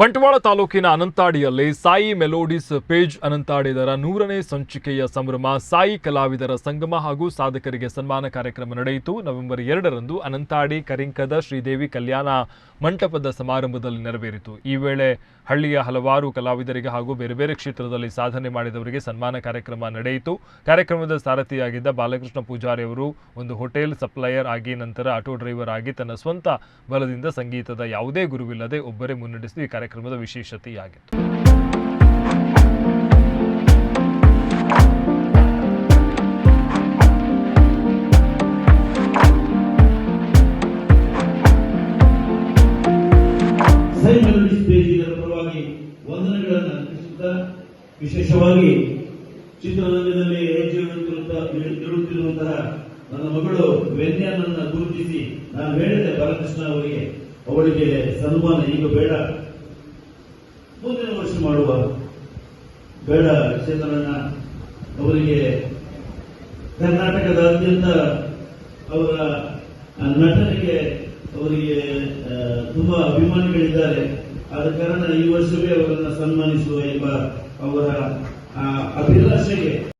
ಬಂಟ್ವಾಳ ತಾಲೂಕಿನ ಅನಂತಾಡಿಯಲ್ಲಿ Sai melodies page ಅನಂತಾಡಿದರ ನೂರನೇ ಸಂಚಿಕೆಯ ಸಂಭ್ರಮ, ಸಾಯಿ ಕಲಾವಿದರ ಸಂಗಮ ಹಾಗೂ ಸಾಧಕರಿಗೆ ಸನ್ಮಾನ ಕಾರ್ಯಕ್ರಮ ನಡೆಯಿತು. ನವೆಂಬರ್ ಎರಡರಂದು ಅನಂತಾಡಿ ಕರಿಂಕದ ಶ್ರೀದೇವಿ ಕಲ್ಯಾಣ ಮಂಟಪದ ಸಮಾರಂಭದಲ್ಲಿ ನೆರವೇರಿತು. ಈ ವೇಳೆ ಹಳ್ಳಿಯ ಹಲವಾರು ಕಲಾವಿದರಿಗೆ ಹಾಗೂ ಬೇರೆ ಬೇರೆ ಕ್ಷೇತ್ರದಲ್ಲಿ ಸಾಧನೆ ಮಾಡಿದವರಿಗೆ ಸನ್ಮಾನ ಕಾರ್ಯಕ್ರಮ ನಡೆಯಿತು. ಕಾರ್ಯಕ್ರಮದ ಸಾರಥಿಯಾಗಿದ್ದ ಬಾಲಕೃಷ್ಣ ಪೂಜಾರಿ ಅವರು ಒಂದು ಹೋಟೆಲ್ ಸಪ್ಲೈಯರ್ ಆಗಿ ನಂತರ ಆಟೋ ಡ್ರೈವರ್ ಆಗಿ ತನ್ನ ಸ್ವಂತ ಬಲದಿಂದ ಸಂಗೀತದ ಯಾವುದೇ ಗುರುವಿಲ್ಲದೆ ಒಬ್ಬರೇ ಮುನ್ನಡೆಸಿ ಈ ಕಾರ್ಯಕ್ರಮದ ವಿಶೇಷತೆಯಾಗಿತ್ತು ವಂದನೆಗಳನ್ನು ಅರ್ಪಿಸುತ್ತಾ, ವಿಶೇಷವಾಗಿ ಚಿತ್ರರಂಗದಲ್ಲಿ ಇಡುತ್ತಿರುವಂತಹ ನನ್ನ ಮಗಳು ವೆನ್ಯಾನನ್ನ ಗುರುತಿಸಿ ನಾನು ಹೇಳಿದೆ ಬಾಲಕೃಷ್ಣ ಅವರಿಗೆ, ಅವಳಿಗೆ ಸನ್ಮಾನ, ಈಗ ಬೇಡ. ಮುಂದಿನ ವರ್ಷ ಮಾಡುವ ಬೇಡ ಚಂದ್ರಣ್ಣ ಅವರಿಗೆ ಕರ್ನಾಟಕದಾದ್ಯಂತ ಅವರ ನಟನೆಗೆ ಅವರಿಗೆ ತುಂಬಾ ಅಭಿಮಾನಿಗಳಿದ್ದಾರೆ. ಆದ ಕಾರಣ ಈ ವರ್ಷವೇ ಅವರನ್ನು ಸನ್ಮಾನಿಸುವ ಎಂಬ ಅವರ ಅಭಿಲಾಷೆಗೆ